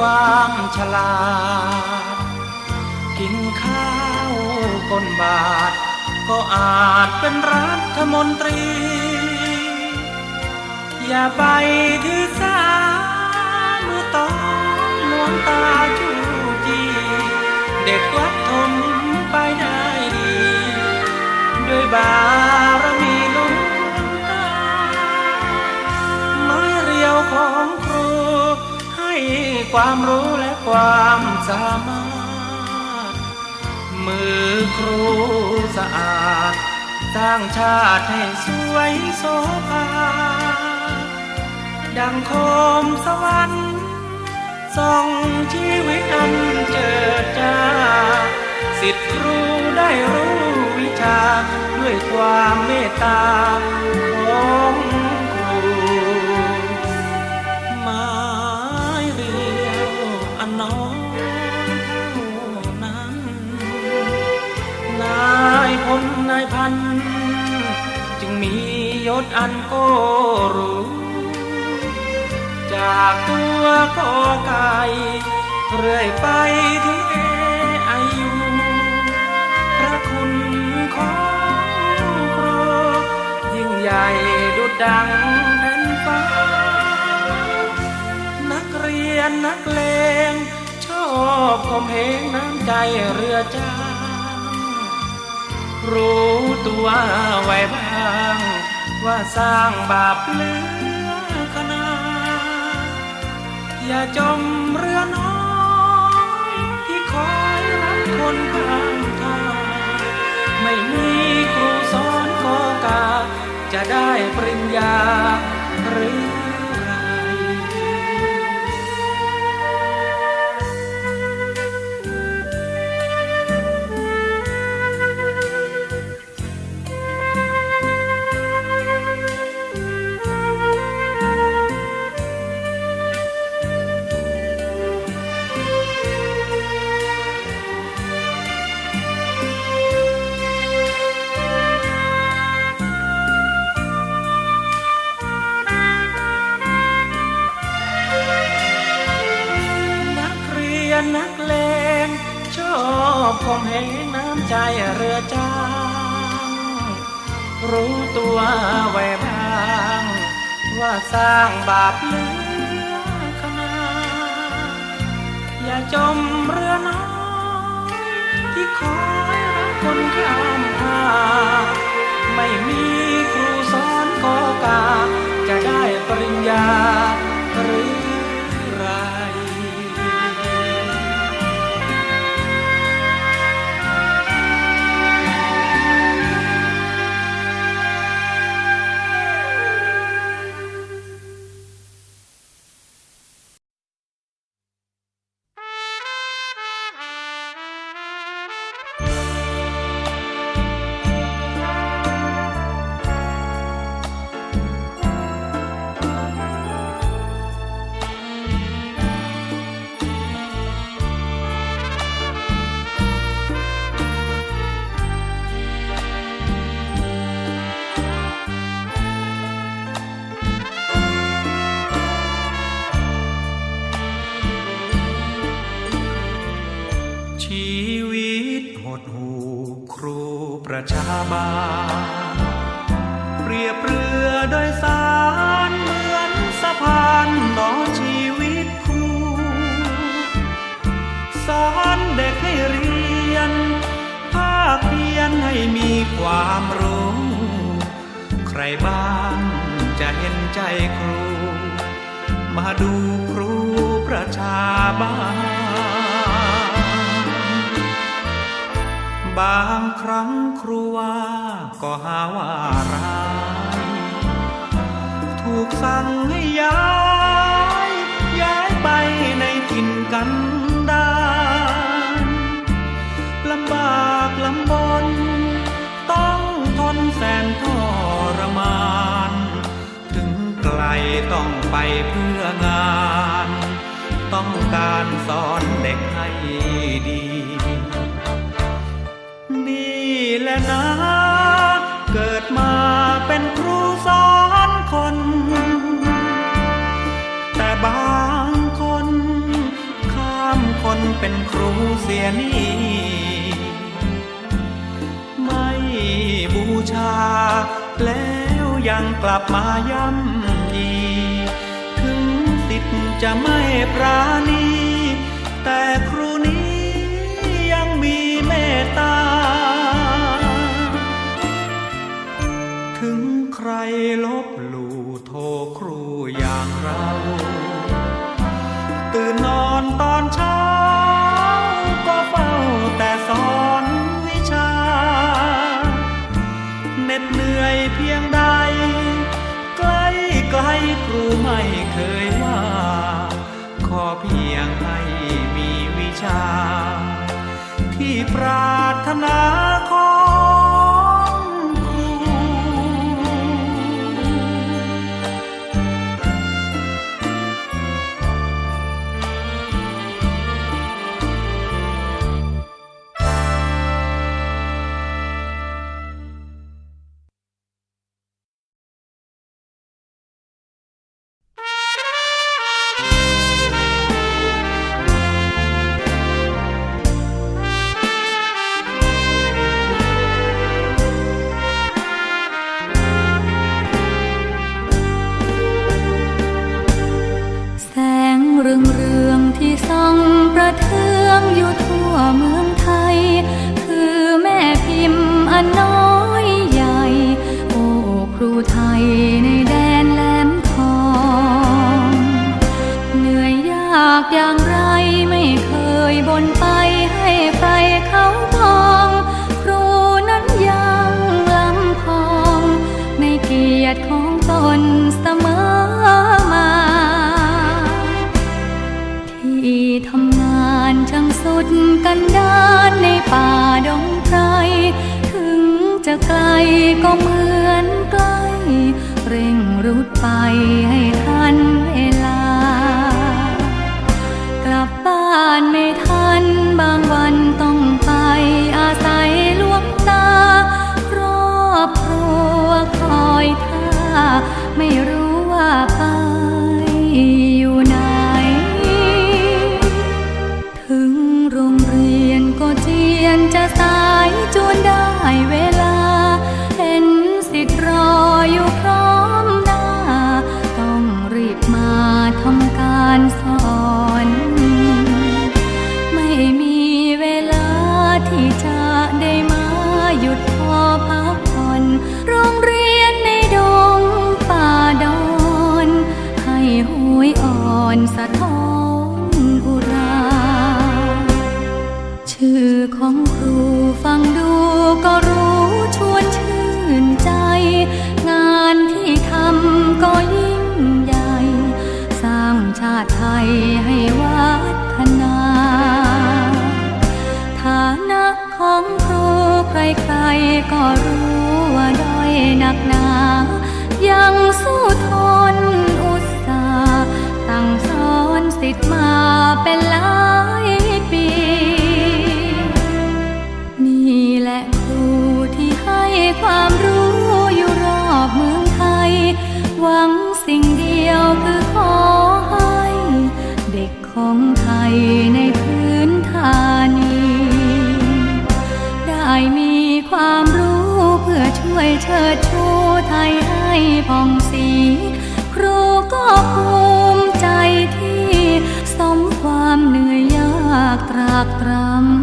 ความฉลาด กินข้าวก้นบาท ก็อาจเป็นรัฐมนตรี อย่าไปถือสาเมื่อตอนลวงตาจูจี เด็กวัดทนไปได้ดี ด้วยบารมี ความรู้และความสามารถ มือครูสะอาดสร้างชาติให้สวยโสภา ดังโคมสวรรค์ส่องชีวิตอันเจิดจ้า สิทธิครูได้รู้วิชา ด้วยความเมตตา จึงมียศอันโกหรู้ จากตัวกอไก่เรื่อยไปถึงเอไอยูพระคุณของครยิ่งใหญ่ดุดดังแผ่นฟ้า นักเรียนนักเลงชอบคมเหงน้ำใจเรือจ้า รู้ตัวไว้บ้าง ว่าสร้างบาปเหลือขนาอย่าจมเรือน้อยที่คอยรับคนข้างทางไม่มีครูสอนขอกาจะได้ปริญญาหรือ อบคมเหงน้ำใจเรือจ้าง รู้ตัวไว้บ้าง ว่าสร้างบาปเหลือขนาดอย่าจมเรือน้อยที่คอยรับคนข้ามทางไม่มีครูสอนกอกาจะได้ปริญญา บาลเปรียบเรือโดยสารเหมือนสะพานต่อชีวิตครูสอนเด็กให้เรียน ภาคเพียนให้มีความรู้ ใครบ้างจะเห็นใจครู มาดูครูประชาบาล บางครั้งครูว่าก็หาว่าร้าย ถูกสั่งให้ย้าย ย้ายไปในถิ่นกันดารลำบากลำบน ต้องทนแสนทรมาน ถึงไกลต้องไปเพื่องาน ต้องการสอนเด็กให้ดี นี่แหละเกิดมาเป็นครูสอนคน แต่บางคน ข้ามคนเป็นครูเสียนี่ไม่บูชา แล้วยังกลับมาย่ำยี ถึงสิทธิ์จะไม่ปราณี แต่ครู ลบหลู่โทครูอย่างเรา ตื่นนอนตอนเช้า ก็เฝ้าแต่สอนวิชาเหน็ดเหนื่อยเพียงใด ใกล้ไกลครูไม่เคยว่า ขอเพียงให้มีวิชา ที่ปรารถนา น้อยใหญ่ โอ้ครูไทยในแดนแหลมทอง เหนื่อยยากอย่างไรไม่เคยบนไปให้ใครเขามอง ครูนั้นยังลำพองในเกียรติของตนเสมอมา ที่ทำงานช่างสุดกันดานในป่าดงไพร ถึงจะไกลก็เหมือนใกล้ เร่งรุดไปให้ทันเวลา กลับบ้านไม่ทันบางวันต้องไปอาศัยลวงตา ครอบครัวคอยท่าไม่ร ก็รู้ว่าด้อยหนักหนา ยังสู้ทนอุตสาห์ตั้งสอนสิทธิ์มาเป็นหลายปี นี่แหละครูที่ให้ความรู้อยู่รอบเมืองไทย หวัง ดชูไทยให้ผ่องสี ครูก็ภูมิใจที่ สมความเหนื่อยยากตรากตรำ